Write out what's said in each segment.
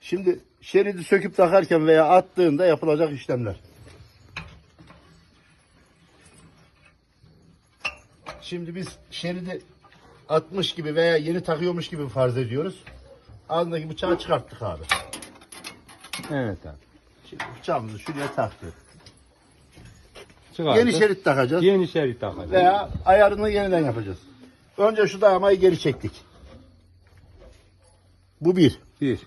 Şimdi şeridi söküp takarken veya attığında yapılacak işlemler. Şimdi biz şeridi atmış gibi veya yeni takıyormuş gibi farz ediyoruz. Ağzındaki bıçağı çıkarttık abi. Evet abi. Şimdi bıçağımızı şuraya taktık. Çıkardık. Yeni şerit takacağız. Yeni şerit takacağız. veya ayarını yeniden yapacağız. Önce şu dayamayı geri çektik. Bu bir. Bir.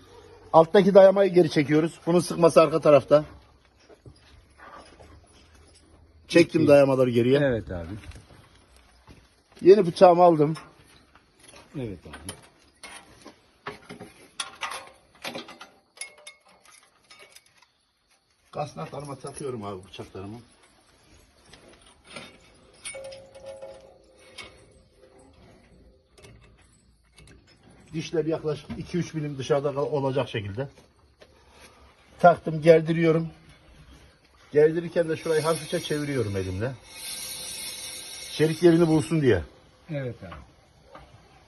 Alttaki dayamayı geri çekiyoruz. Bunun sıkması arka tarafta. Çektim dayamaları geriye. Evet abi. Yeni bıçağımı aldım. Evet abi. Kasnaklarıma takıyorum abi bıçaklarımı. Dişler yaklaşık 2-3 milim dışarıda olacak şekilde. Taktım gerdiriyorum. Gerdirirken de şurayı hafifçe çeviriyorum elimle. Şerit yerini bulsun diye. Evet abi.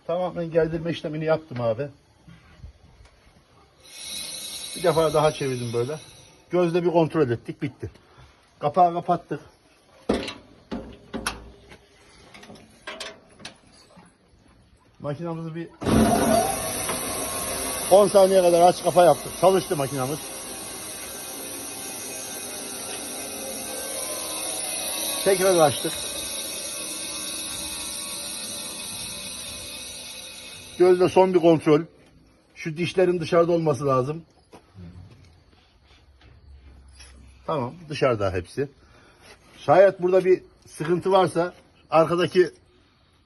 Tamamen gerdirme işlemini yaptım abi. Bir defa daha çevirdim böyle. Gözle bir kontrol ettik bitti. Kapağı kapattık. Makinamızı bir 10 saniye kadar aç kapa yaptık. Çalıştı makinamız. Tekrar açtık. Gözle son bir kontrol. Şu dişlerin dışarıda olması lazım. Tamam dışarıda hepsi. Şayet burada bir sıkıntı varsa arkadaki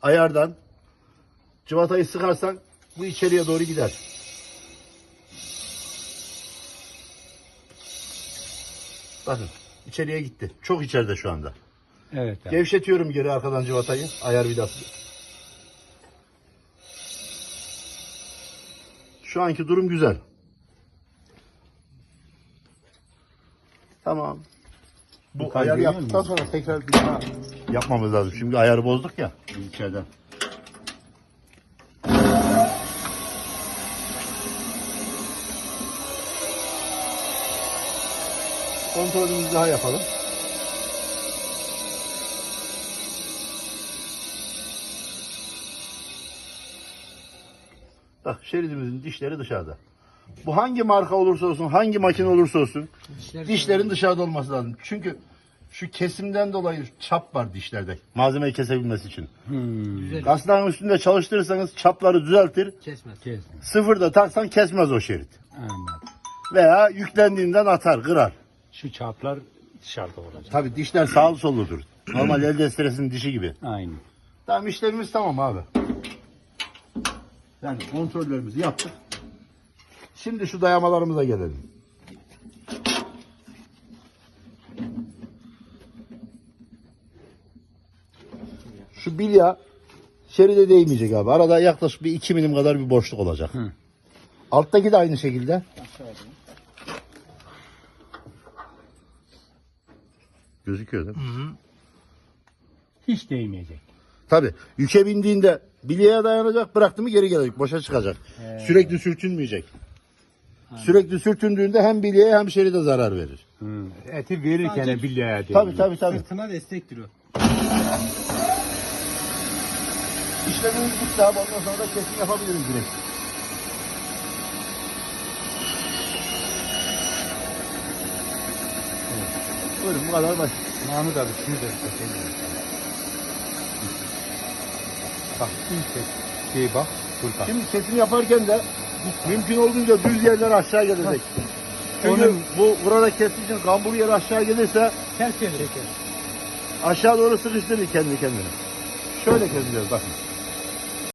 ayardan cıvatayı sıkarsan bu içeriye doğru gider. Bakın içeriye gitti. Çok içeride şu anda. Evet abi. Gevşetiyorum geri arkadan cıvatayı. Ayar vidası. Şu anki durum güzel. Tamam. Bu Yukarı ayarı yaptıktan musun? sonra tekrar bir daha yapmamız lazım. Şimdi ayarı bozduk ya içeriden. Kontrolümüzü daha yapalım. Bak şeridimizin dişleri dışarıda. Bu hangi marka olursa olsun, hangi makine olursa olsun dişlerin dışarıda olması lazım. Çünkü şu kesimden dolayı çap var dişlerde. Malzemeyi kesebilmesi için. Hmm. Kasnağın üstünde çalıştırırsanız çapları düzeltir. Kesmez. Kes. Sıfırda taksan kesmez o şerit. Anladım. Veya yüklendiğinden atar, kırar. Şu çaplar dışarıda olacak. Tabii dişler sağlı solludur. Normal el desteresinin dişi gibi. Aynı. Tamam işlemimiz tamam abi. Yani kontrollerimizi yaptık. Şimdi şu dayamalarımıza gelelim. Şu bilya şeride değmeyecek abi. Arada yaklaşık bir 2 milim kadar bir boşluk olacak. Hı. Alttaki de aynı şekilde. Gözüküyor değil mi? Hiç değmeyecek. Tabi yüke bindiğinde bilyeye dayanacak bıraktı mı geri gelecek boşa çıkacak. Sürekli sürtünmeyecek. Sürekli sürtündüğünde hem bilyeye hem şeride zarar verir. Hmm. Eti verirken Sadece- bilyaya değiyor. Tabi tabi tabi. Sırtına destektir o. İşlemimiz bitti abi ondan sonra da kesim yapabiliriz direkt. Buyurun bu kadar basit. Mahmut abi şunu da çekeyim. Bak ilk kez şey bak burada. Şimdi kesim yaparken de mümkün olduğunca düz yerler aşağı gelecek. Çünkü Onun- bu burada kestiği için kambur yer aşağı gelirse Ters çevir. aşağı doğru sıkıştırır kendi kendine. Şöyle keseceğiz bakın.